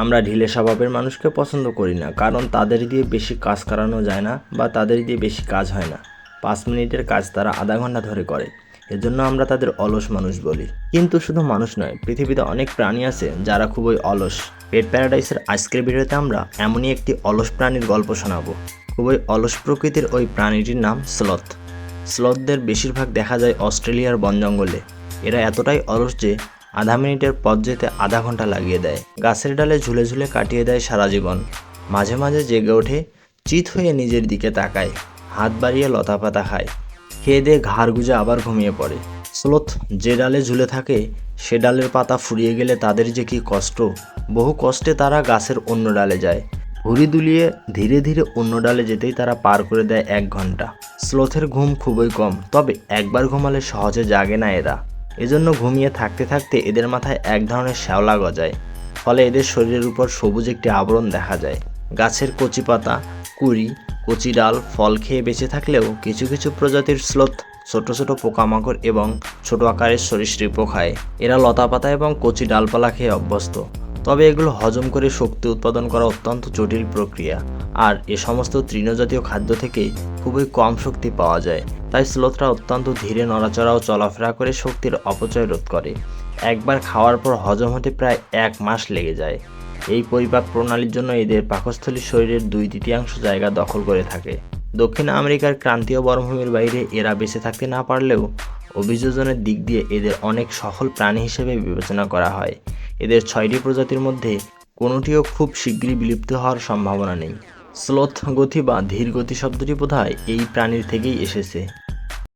আমরা ঢিলে স্বভাবের মানুষকে পছন্দ করি না, কারণ তাদের দিয়ে বেশি কাজ করানো যায় না বা তাদের দিয়ে বেশি কাজ হয় না। পাঁচ মিনিটের কাজ তারা আধা ঘণ্টা ধরে করে, এজন্য আমরা তাদের অলস মানুষ বলি। কিন্তু শুধু মানুষ নয়, পৃথিবীতে অনেক প্রাণী আছে যারা খুবই অলস। পেট প্যারাডাইসের আজকের ভিডিওতে আমরা এমনই একটি অলস প্রাণীর গল্প শোনাবো। খুবই অলস প্রকৃতির ওই প্রাণীটির নাম স্লথ। স্লথদের বেশিরভাগ দেখা যায় অস্ট্রেলিয়ার বন জঙ্গলে। এরা এতটাই অলস যে আধা মিনিটের পথ যেতে আধা ঘণ্টা লাগিয়ে দেয়। গাছের ডালে ঝুলে ঝুলে কাটিয়ে দেয় সারা জীবন। মাঝে মাঝে জেগে ওঠে, চিত হয়ে নিজের দিকে তাকায়, হাত বাড়িয়ে লতা পাতা খায়। খেয়ে দিয়ে ঘাড় গুজে আবার ঘুমিয়ে পড়ে। স্লোথ যে ডালে ঝুলে থাকে, সে ডালের পাতা ফুরিয়ে গেলে তাদের যে কি কষ্ট, বহু কষ্টে তারা গাছের অন্য ডালে যায়। ঘুরি দুলিয়ে ধীরে ধীরে অন্য ডালে যেতেই তারা পার করে দেয় এক ঘণ্টা। স্লোথের ঘুম খুবই কম, তবে একবার ঘুমালে সহজে জাগে না এরা। এজন্য ঘুমিয়ে থাকতে থাকতে এদের মাথায় এক ধরনের শ্যাওলা গজায়। ফলে এদের শরীরের উপর সবুজ একটি আবরণ দেখা যায়। গাছের কচি পাতা, কুড়ি, কচি ডাল, ফল খেয়ে বেঁচে থাকলেও কিছু কিছু প্রজাতির স্লোথ, ছোট ছোট পোকামাকড় এবং ছোট আকারের সরীসৃপও খায়। এরা লতা পাতা এবং কচি ডালপালা খেয়ে অভ্যস্ত। তবে এগুলো হজম করে শক্তি উৎপাদন করা অত্যন্ত জটিল প্রক্রিয়া। আর এ সমস্ত তৃণজাতীয় খাদ্য থেকে খুবই কম শক্তি পাওয়া যায়। তাই স্লোথরা অত্যন্ত ধীরে নড়াচড়া ও চলাফেরা করে শক্তির অপচয় রোধ করে। একবার খাওয়ার পর হজম হতে প্রায় এক মাস লেগে যায়। এই পরিপাক প্রণালীর জন্য এদের পাকস্থলী শরীরের দুই তৃতীয়াংশ জায়গা দখল করে থাকে। দক্ষিণ আমেরিকার ক্রান্তীয় বনভূমির বাইরে এরা বেঁচে থাকতে না পারলেও অভিযোজনের দিক দিয়ে এদের অনেক সফল প্রাণী হিসেবে বিবেচনা করা হয়। এদের ছয়টি প্রজাতির মধ্যে কোনোটিও খুব শীঘ্রই বিলুপ্ত হওয়ার সম্ভাবনা নেই। স্লোথ গতি বা ধীর গতি শব্দটি বোধহয় এই প্রাণীর থেকেই এসেছে।